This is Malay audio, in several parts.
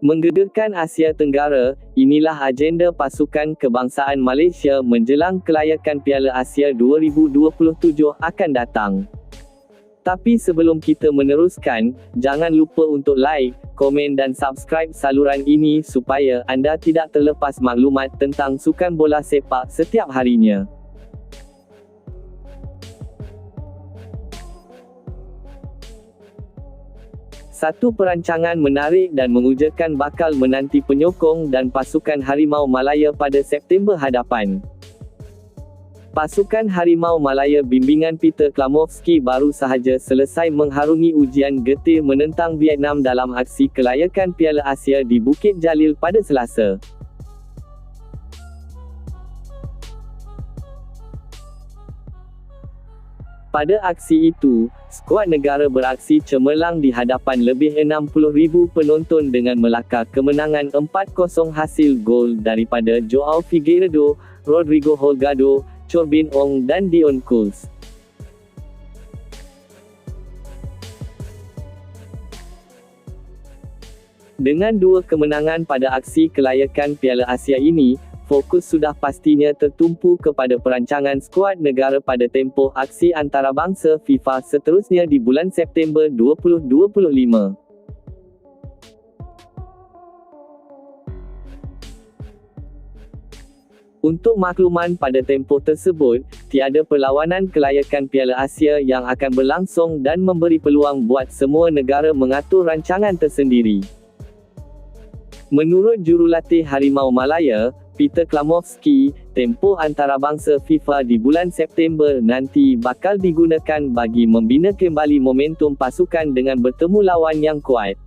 Menggegerkan Asia Tenggara, inilah agenda pasukan kebangsaan Malaysia menjelang kelayakan Piala Asia 2027 akan datang. Tapi sebelum kita meneruskan, jangan lupa untuk like, komen dan subscribe saluran ini supaya anda tidak terlepas maklumat tentang sukan bola sepak setiap harinya. Satu perancangan menarik dan mengujakan bakal menanti penyokong dan pasukan Harimau Malaya pada September hadapan. Pasukan Harimau Malaya bimbingan Peter Klamovski baru sahaja selesai mengharungi ujian getir menentang Vietnam dalam aksi kelayakan Piala Asia di Bukit Jalil pada Selasa. Pada aksi itu, skuad negara beraksi cemerlang di hadapan lebih 60,000 penonton dengan melakar kemenangan 4-0 hasil gol daripada Joao Figueiredo, Rodrigo Holgado, Corbin Ong dan Dion Kuls. Dengan dua kemenangan pada aksi kelayakan Piala Asia ini, fokus sudah pastinya tertumpu kepada perancangan skuad negara pada tempoh aksi antarabangsa FIFA seterusnya di bulan September 2025. Untuk makluman pada tempoh tersebut, tiada perlawanan kelayakan Piala Asia yang akan berlangsung dan memberi peluang buat semua negara mengatur rancangan tersendiri. Menurut jurulatih Harimau Malaya, Peter Klamovski, tempoh antarabangsa FIFA di bulan September nanti bakal digunakan bagi membina kembali momentum pasukan dengan bertemu lawan yang kuat.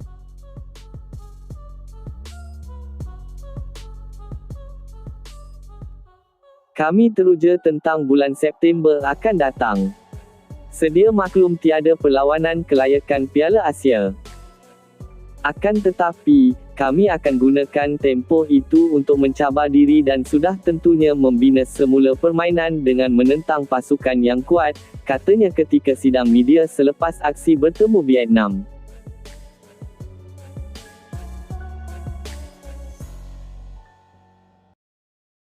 Kami teruja tentang bulan September akan datang. Sedia maklum tiada perlawanan kelayakan Piala Asia. Akan tetapi, kami akan gunakan tempoh itu untuk mencabar diri dan sudah tentunya membina semula permainan dengan menentang pasukan yang kuat, katanya ketika sidang media selepas aksi bertemu Vietnam.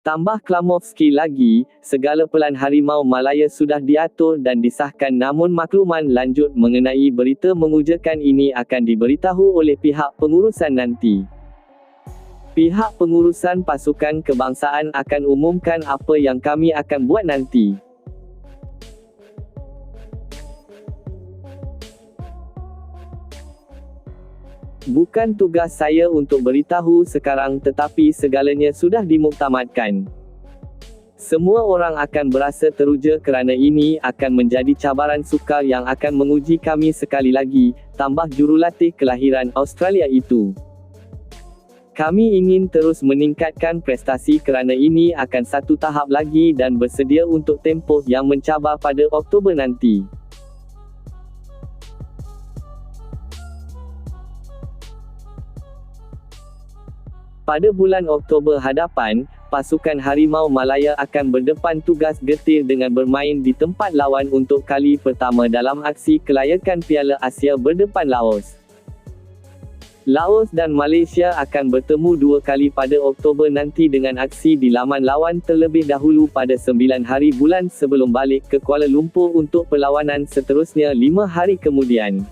Tambah Klamovski lagi, segala pelan Harimau Malaya sudah diatur dan disahkan namun makluman lanjut mengenai berita mengujakan ini akan diberitahu oleh pihak pengurusan nanti. Pihak pengurusan pasukan kebangsaan akan umumkan apa yang kami akan buat nanti. Bukan tugas saya untuk beritahu sekarang tetapi segalanya sudah dimuktamadkan. Semua orang akan berasa teruja kerana ini akan menjadi cabaran sukar yang akan menguji kami sekali lagi, tambah jurulatih kelahiran Australia itu. Kami ingin terus meningkatkan prestasi kerana ini akan satu tahap lagi dan bersedia untuk tempoh yang mencabar pada Oktober nanti. Pada bulan Oktober hadapan, pasukan Harimau Malaya akan berdepan tugas getir dengan bermain di tempat lawan untuk kali pertama dalam aksi kelayakan Piala Asia berdepan Laos. Laos dan Malaysia akan bertemu dua kali pada Oktober nanti dengan aksi di laman lawan terlebih dahulu pada 9 hari bulan sebelum balik ke Kuala Lumpur untuk perlawanan seterusnya 5 hari kemudian.